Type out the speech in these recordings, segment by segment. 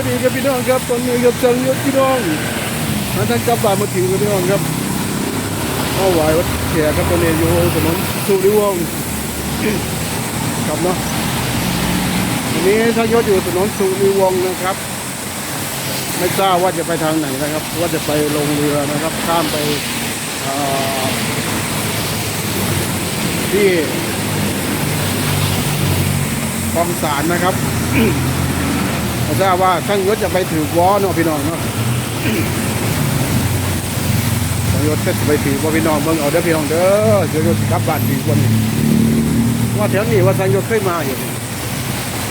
สวัสดีครับพี่น้องครับตอนนี้ครับจังยศพี่น้องมาทางกลับบ้านมาถึงพี่น้องครับเอาไหววัดแขกครับตอนนี้อยู่ถนนสุริวงศ์ครับเนาะวันนี้ทางยศอยู่ถนนสุริวงศ์นะครับ ไม่ทราบว่าจะไปทางไหนนะครับ ว่าจะไปลงเรือนะครับ ข้ามไปที่คลองสารนะครับ ไม่ทราบว่าช่างยศจะไปถือวอเนาะพี่น้องเนาะช่างยศจะไปถือวอพี่น้องเบิ่งเอาเด้อพี่น้องเด้อช่างยศกลับบ้านดีกว่านี้ว่าแถวนี้ว่าช่างยศเคยมาอยู่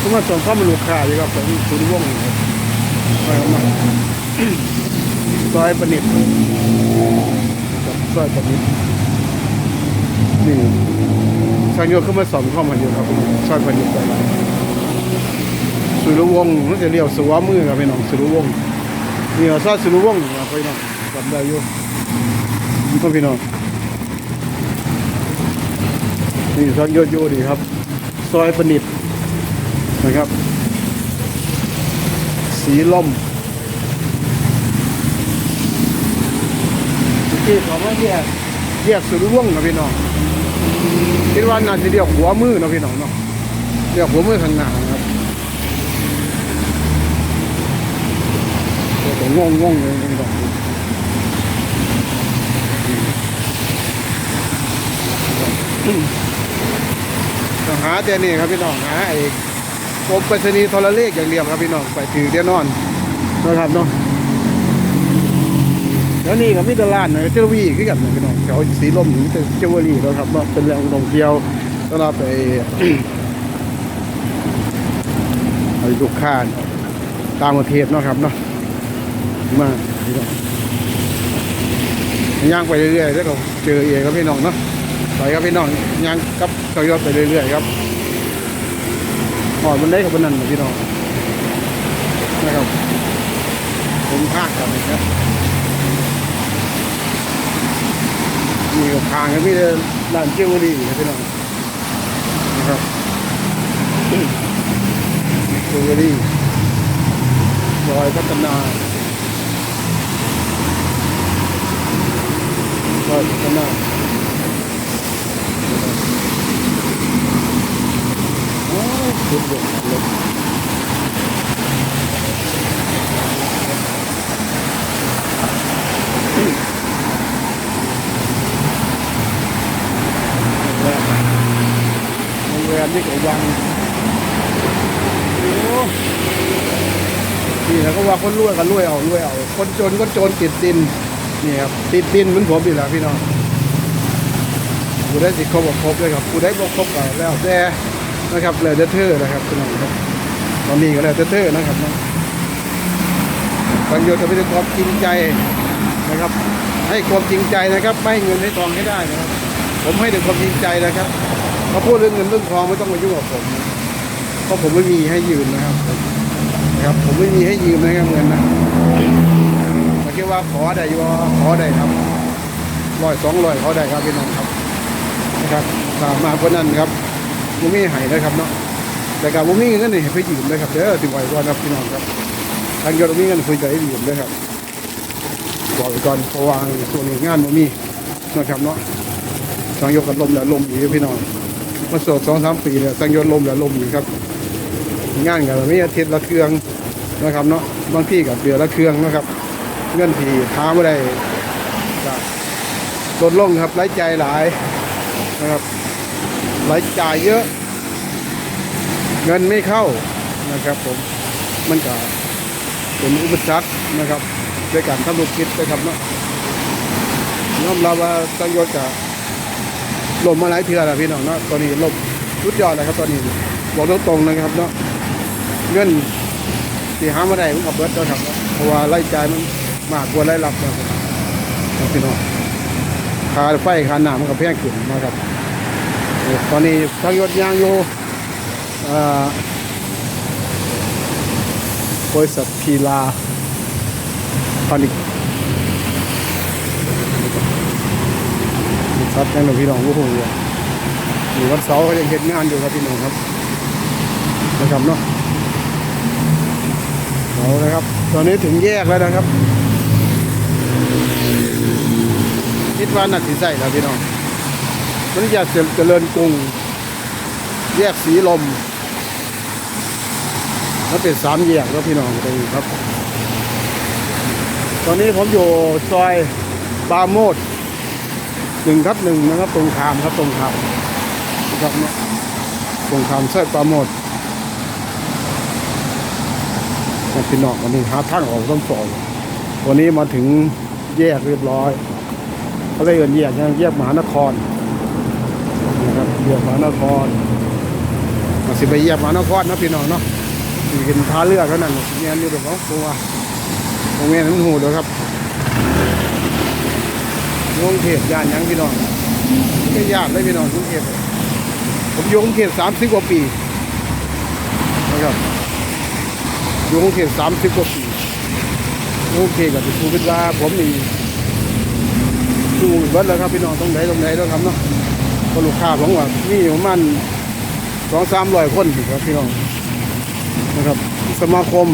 ผมว่าส่งข้อมูลลูกค้าอยู่ครับผมสุริวงศ์ครับไปเอามาซอยประนิษฐ์ซอยประนิษฐ์นี่ช่างยศเข้ามาสอนข้อมาอยู่ครับซอยประนิษฐ์ไป สุรวงศ์มันจะเรียกสวามือครับพี่น้องสุรวงศ์นี่เราซาสุรวงศ์ครับพี่น้องจำได้อยู่นี่ครับพี่น้องนี่ซอยโยโย่ดีครับ ซอยประนิษฐ์นะครับ สีลมที่ขามาเรียกเรียกสุรวงศ์นะพี่น้องคิดว่าน่าจะเรียกหัวมือนะพี่น้องเนาะเรียกหัวมือข้างหน้านะครับ ผมงงงงเลยไม่ต้องต้องหาแต่นี่ครับพี่น้องหาไอ้กรมไปรษณีย์โทรเลขอย่างเดียวครับพี่น้องไปถือเดียนอนนะครับเนาะแล้วนี่ก็มีตลาดหน่อยเจววีคือกันพี่น้องแถวสีลมนี่เจววีแล้วครับเนาะเป็นแหล่งท่องเที่ยวสำหรับไปลูกค้าต่างประเทศเนาะครับเนาะ มาพี่น้องย่างไปเรื่อยๆแล้วก็เจอเองครับพี่น้องเนาะไปครับพี่น้องย่างกับเขายอดไปเรื่อยๆครับหอดมันได้กับมันนั่นนพี่น้องนะครับผมพากกันนะครับมีกับทางครับพี่ร้านเจวรี่ครับพี่น้องนะครับเจวรี่ซอยพัฒนา ก็ข้างหน้าโอ้สุดยอดเลยโรงแรมนี่ก็ยังนี่แล้วก็ว่าคนรวยกันรวยเอารวยเอา คนจนก็จนติดดิน นี่ครับติดดินเหมือนผมอีกแล้วพี่น้องผู้ได้สิครบบอกครบเลยครับผู้ได้บกครบก็แล้วแต่นะครับแล้วแต่เธอนะครับพี่น้องครับตอนนี้ก็แล้วแต่เธอนะครับเนาะประโยชน์จะเป็นความจริงใจนะครับ ให้ความจริงใจนะครับไม่ให้เงินให้ทองให้ได้นะครับ ผมให้แต่ความจริงใจนะครับเขาพูดเรื่องเงินเรื่องทองไม่ต้องมายุ่งกับผมเพราะผมไม่มีให้ยืมนะครับ นะครับ ผมไม่มีให้ยืมนะครับเงินนะ คิดว่าขอได้อยู่ว่าขอได้ครับร้อยสองร้อยขอได้ครับพี่น้องครับนะครับถามมาคนนั้นครับผมมีให้นะครับเนาะแต่การผมมีเงินนี่ให้ไปยืมเลยครับเด้อถึงไหวก่อนครับพี่น้องครับทางยอดมีเงินคุยกับไอ้ยืมเลยครับบอกไว้ก่อนเพราะว่าส่วนงานผมมีนะครับเนาะทางยกกันลมแล้วลมอีกพี่น้องมาสดสองสามปีเนี่ยทางยศลมแล้วลมอีกครับงานกันมีอาทิตย์ละเครื่องนะครับเนาะบางที่กับเดือนละเครื่องนะครับ เงินที่หาไม่ได้ก็ลดลงครับไร้ใจหลายนะครับไร้จ่ายเยอะ เงินไม่เข้านะครับผมมันก็เป็นอุปสรรคนะครับด้วยการทำธุรกิจนะครับเนาะยอมรับว่าตั้งยศกับลมมาหลายเทือแล้วพี่น้องเนาะตอนนี้ลมชุดยอดแล้วครับตอนนี้บอกตรงๆนะครับเนาะเงินที่หามาได้มันกับเบิดแล้วครับเพราะว่าไร้จ่ายมัน มากกว่าได้รับนะครับพี่น้องค่าไฟค่าน้ำมันก็แพงขึ้นนะครับตอนนี้ทางยศยางโยอ่บริษัทพีลาพานิกครับยังหนุ่มพี่น้องผู้หูอยู่อยู่วันเสาร์เขายังเห็นงานอยู่ครับพี่น้องครับนะครับเนาะเอาลยครับ ตอนนี้ถึงแยกแล้วนะครับ คิดว่าน่าสิใส่แล้วพี่น้องมันจะเจริญกรุง แยกสีลมมันเป็นสามแยกแล้วพี่น้องตรงนี้ครับ ตอนนี้ผมอยู่ซอยบาโมดหนึ่งทับหนึ่งนะครับ ตรงขามครับตรงขามนะครับเนี่ยตรงขามซอยบาโมดพี่น้องวันนี้หาทางออกต้องสองวันนี้มาถึงแยกเรียบร้อย เขาเรียกแยกนะแยกมหานครนะครับแยกมหานครมาสิไปแยกมหานครนะพี่น้องเนาะสิกินท้าเรือเท่านั้นเนี่ยนี่เดี๋ยวเขาตัวโรงเรียนมันหูเด้อครับกรุงเทพย่านยังพี่น้องไม่ยากเลยพี่น้องกรุงเทพผมอยู่กรุงเทพสามสิบกว่าปีนะครับอยู่กรุงเทพสามสิบกว่าปีกรุงเทพกับผู้คิดว่าผมนี่ สู้เบิดแล้วครับพี่น้องตรงไหนตรงไหนแล้วครับเนาะก็ลูกค้าผมว่ามีประมาณสองสามร้อยคนอยู่ครับพี่น้องนะครับ สมาคม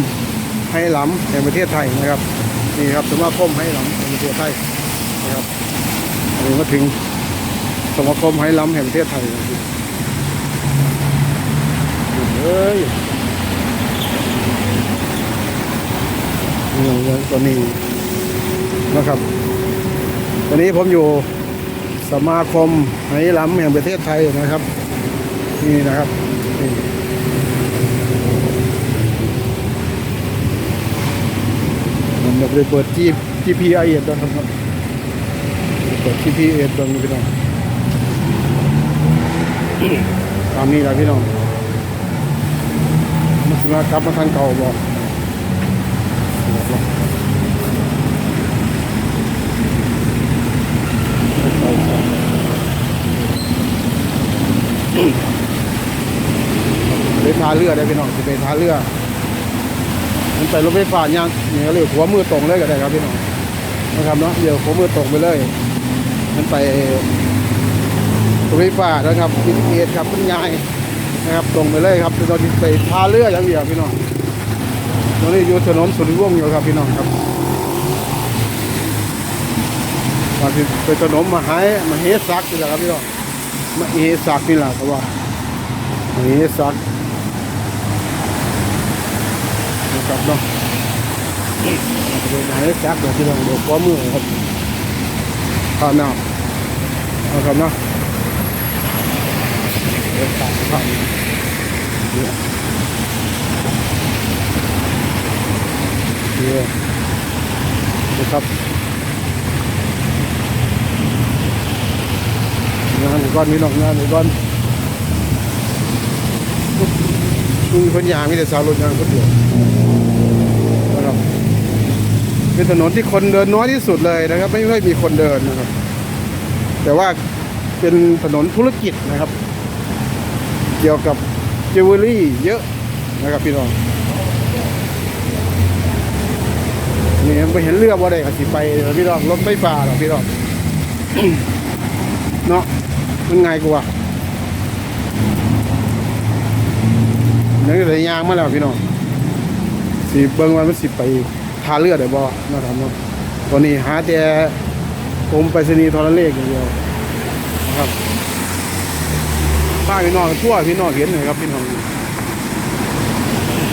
ไฮหลำแห่งประเทศไทยนะครับนี่ครับสมาคมไฮหลำแห่งประเทศไทยนะครับอันนี้มาถึงสมาคมไฮหลำแห่งประเทศไทยนะเฮ้ยนี่ตัวนี้นะครับ ตอนนี้ผมอยู่สมาคมไหลำแห่งประเทศไทยนะครับ นี่นะครับผมอยากไปเปิดจีจีพีไอเอ็ดนะครับเปิดจีพีเอ็ดตรงนี้พี่น้องตามนี้แหละพี่น้องมาสิมากลับมาทางเก่าบอก ไปทาเรือได้พี่น้องจะไปทาเรือมันไปรถไฟฟ้าย่างเนี่ยก็เลยหัวมือตรงเลยก็ได้ครับพี่น้องนะครับเนาะเดี๋ยวหัวมือตรงไปเลย มันไปรถไฟฟ้านะครับบิเอสครับคุณยายนะครับตรงไปเลยครับเราไปพาเรืออย่างเดียวพี่น้องตอนนี้อยู่ถนนสุริวงศ์อยู่ครับพี่น้องครับมาที่ไปถนนมาหายมาเฮซักนี่แหละครับพี่น้อง มาเฮซักนี่แหละครับว่าเฮซักนะครับเนาะเป็นไหนจักเดี๋ยวที่เราเดี๋ยวขอมือครับข้าวหน้านะครับเนาะเดี๋ยวตัดข้าวเนี่ยเนี่ยนะครับงาน ก้อนนี้หนอกงานก้อนมีคนยางมีแต่สาวรถยางคนเดียวนะครับเป็นถนนที่คนเดินน้อยที่สุดเลยนะครับ ไม่ค่อยมีคนเดินนะครับ แต่ว่าเป็นถนนธุรกิจนะครับ เกี่ยวกับจิวเวลรี่เยอะนะครับพี่น้องนี่ไปเห็นเรือว่าได้ก็สิไปพี่น้องรถไม่ฟ้าหรอกพี่น้องเนาะ มันไงกูวะนั่นก็เลยยางมาแล้วพี่น้องสิเบิ่งว่ามันสิไปทาเรือดได้บ่นะครับเนาะตอนนี้หาแต่กรมไปรษณีย์โทรเลขอย่างเดียวนะครับป้าพี่น้องทั่วพี่น้องเห็นเลยครับพี่น้อง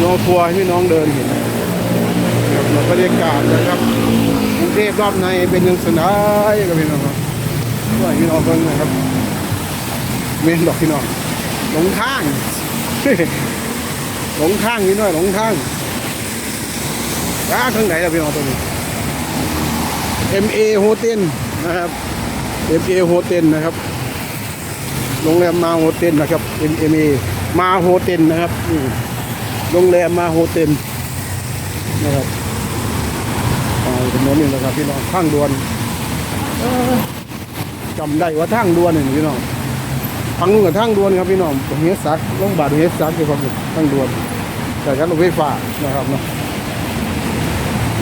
น้องทัวร์ให้พี่น้องเดินเห็นนะครับบรรยากาศนะครับกรุงเทพรอบในเป็นยังสนายกับพี่น้องครับทั่วพี่น้องเบิ่งนะครับ เมนดอกพี่น้องหลงทางหลงทางนิดหน่อยหลงทางร้านข้างไหนล่ะพี่น้องตัวนี้ MA Hotel นะครับ MA Hotel นะครับโรงแรมมาโฮเทลนะครับ MA มาโฮเทลนะครับโรงแรมมาโฮเทลนะครับอ่าถนนนี่นะครับพี่น้องทางด่วนจำได้ว่าทางด่วนนี่พี่น้อง ทางนู้นกับทางด่วนครับพี่น้องเฮดซักโรงบาลเฮดซักคือความทางด่วนแต่การรถไฟฟ้านะครับเนาะ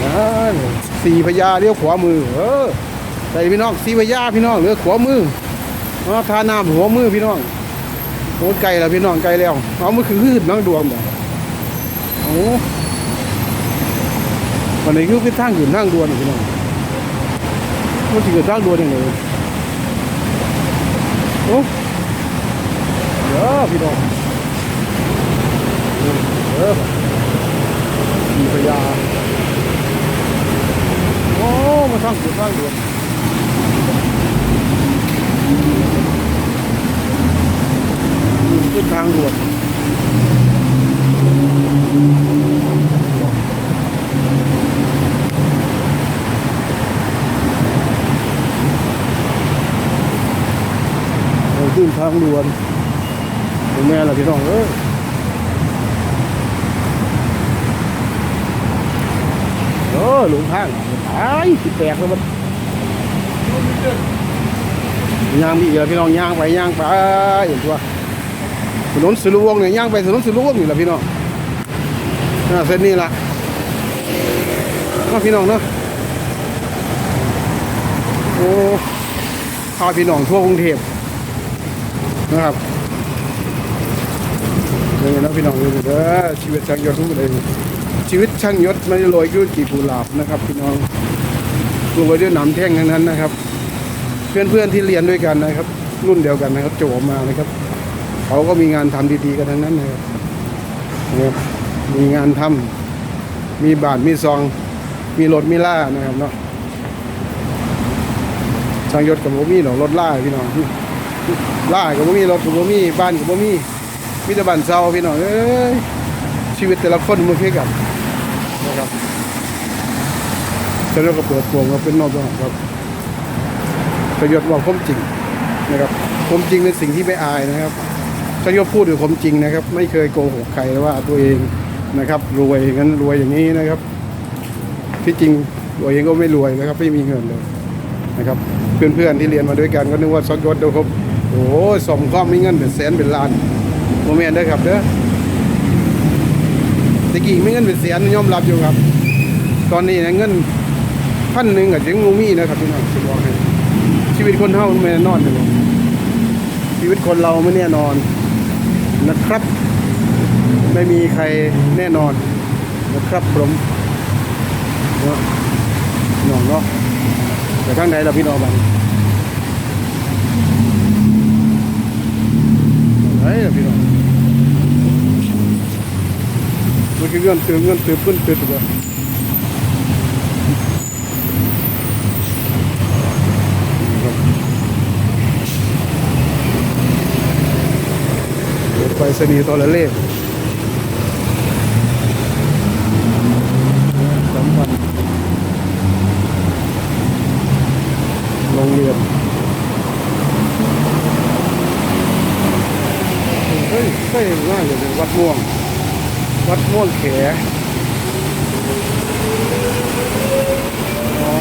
นั่นสี่พญาเลี้ยวขวามือ เออใส่พี่น้องสี่พญาพี่น้องเหลือขวามือมาทาน้ำหัวมือพี่น้องโอ้ไกลแล้วพี่น้องไกลแล้วเอามือคือหืดน้องดวงบ่โอ้วันนี้คือเป็นทางอยู่ทางด่วนพี่น้องมันสิเกิดทางด่วนยังไงโอ้ เดี๋ยวพี่น้องเออมีพยาโอ้มาทางอยู่างด่วนนี่ขึ้นทางด่วนขึ้นทางด่วน แม่ละพี่น้องเอ้ยเออหลงทางไอ้สิแตกแล้วมันย่างมีอีกแล้วพี่น้องย่างไปย่างไปเห็นตัวถนนสุรวงเนี่ยย่างไปถนนสุรวงศ์นี่แหละพี่น้องอ่าเส้นนี้ละก็พี่น้องเนาะโอ้พาพี่น้องทั่วกรุงเทพนะครับ นี่นะพี่น้องดูเด้อชีวิตช่างยศทุกเลยชีวิตช่างยศไม่ได้โรยด้วยกีบกุหลาบนะครับ พี่น้องโรยด้วยหนามแท่งทั้งนั้นนะครับ เพื่อนๆที่เรียนด้วยกันนะครับ รุ่นเดียวกันนะครับจบมานะครับเขาก็มีงานทำดีๆกันทั้งนั้นนะครับนะครับมีงานทำมีบาทมีซอง มีรถมีล่านะครับเนาะช่างยศกับโมมี่หนอรถล่าพี่น้องล่ากับบ่มีรถกับบ่มีบ้านกับบ่มี มีแต่บ้านเซาพี่น้องเอ้ยชีวิตแต่ละคนมันคือกันนะครับจะเรียกว่าเปิดโปงก็เป็นนอกตัวครับประโยชน์บอกความจริงนะครับความจริงเป็นสิ่งที่ไม่อายนะครับถ้ายกพูดถึงความจริงนะครับ ไม่เคยโกหกใครว่าตัวเองนะครับ รวยอย่างนั้นรวยอย่างนี้นะครับ ที่จริงรวยเองก็ไม่รวยนะครับ ไม่มีเงินเลยนะครับ เพื่อนๆที่เรียนมาด้วยกันก็นึกว่าซอกยศเดี๋ยวครับโอ้ยสมข้อมีเงินเป็นแสนเป็นล้าน โมเมนต์ได้อครับเด้อตะกี้มีเงินเป็นแสนยอมรับอยู่ครับ ตอนนี้นะเงินพันหนึ่งกับยังงูมีนะครับพี่น้องสิบอกให้ชีวิตคนเฮามันไม่แน่นอนเลยชีวิตคนเราไม่แน่นอนนะครับ ไม่มีใครแน่นอนนะครับผมเนาะน้องเนาะแต่ข้างในเราพี่น้องบัน ไรพี่น้องมันคือเงินเติมเงินเติมขึ้นเติมตัวไปสนีย์ตัวละเลขสามพัน โรงเรียนเฮ้ยเฮ้ยง่ายเลย วัดม่วง วัดม่วงแขอ๋อ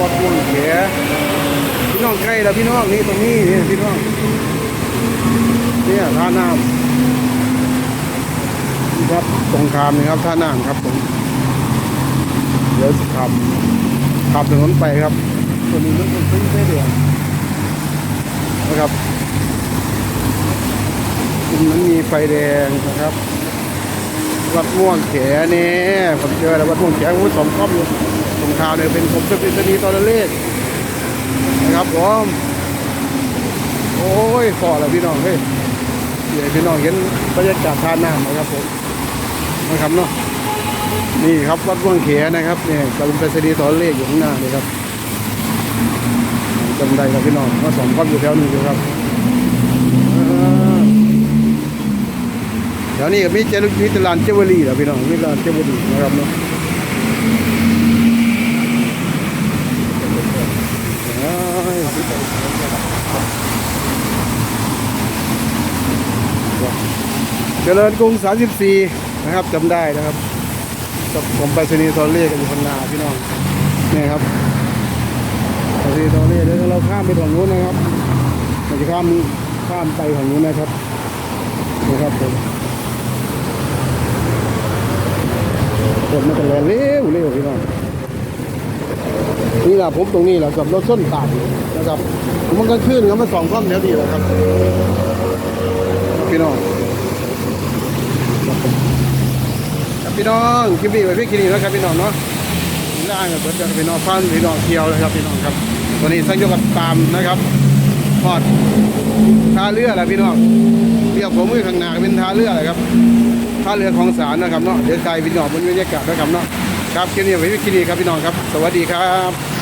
วัดม่วงแขพี่น้องใกล้แล้วพี่น้องนี่ตรงนี้นี่พี่น้องเนี่ยท่าน้ำวัดตรงคามนี่ครับท่าน้ำครับผมเดี๋ยวขับขับถนนไปครับตัวนี้มันเป็นไฟแดงนะครับ ตรงนั้นมีไฟแดงนะครับ วัดม่วงแขเนี่ยผมเจอแล้ววัดม่วงแขผมสองครอบอยู่ตรางเนี่ยเป็นผมจะเป็นสนีย์ตอนเลขนะครับผมโอ้ยพอดแล้วพี่น้องเฮ้ยเดี๋ยวพี่น้องเห็นบรรยากาศท่านน้ำนะครับผมนะครับเนาะนี่ครับวัดม่วงแขนะครับเนี่ยกำลังเป็นสนีย์ตอนเลขอยู่ข้างหน้าเลยครับจำได้ครับพี่น้องมาสองความอยู่แถวนี้อยู่ครับอ่า แถวนี้ก็มีเจลุมีตลาดเจวลีเหรอพี่น้องมีตลาดเจวลีนะครับเนาะเจริญกรุง 34 นะครับจำได้นะครับผมไปสนีย์ตอนเลขกันอยู่พันนาพี่น้องนี่ครับโอเคตอนนี้เดี๋ยวเราข้ามไปฝั่งนู้นนะครับเราจะข้ามข้ามไปฝั่งนู้นนะครับนะครับผม คนมันจะแรงเร็วเร็วพี่น้องนี่แหละผมตรงนี้แหละกับรถส้นตามนะครับ ผมมันก็ขึ้นครับมาสองข้อมแถวนี้แหละครับ พี่น้องกับพี่น้องคลิปนี้ไว้พี่คลิปนี้แล้วครับพี่น้องเนาะล่างกับเบิร์ดจะพี่น้องฟันพี่น้องเที่ยวเลยครับพี่น้องครับวันนี้สังยกกับตามนะครับพอดท่าเรือแหละพี่น้องเรียกผมมือข้างหน้าเป็นท่าเรือแหละครับ ท่าเรือของสารนะครับเนาะเดี๋ยวใจพี่น้องบนบรรยากาศนะครับเนาะครับคลิปนี้ไว้ที่นี่ครับพี่น้องครับ สวัสดีครับ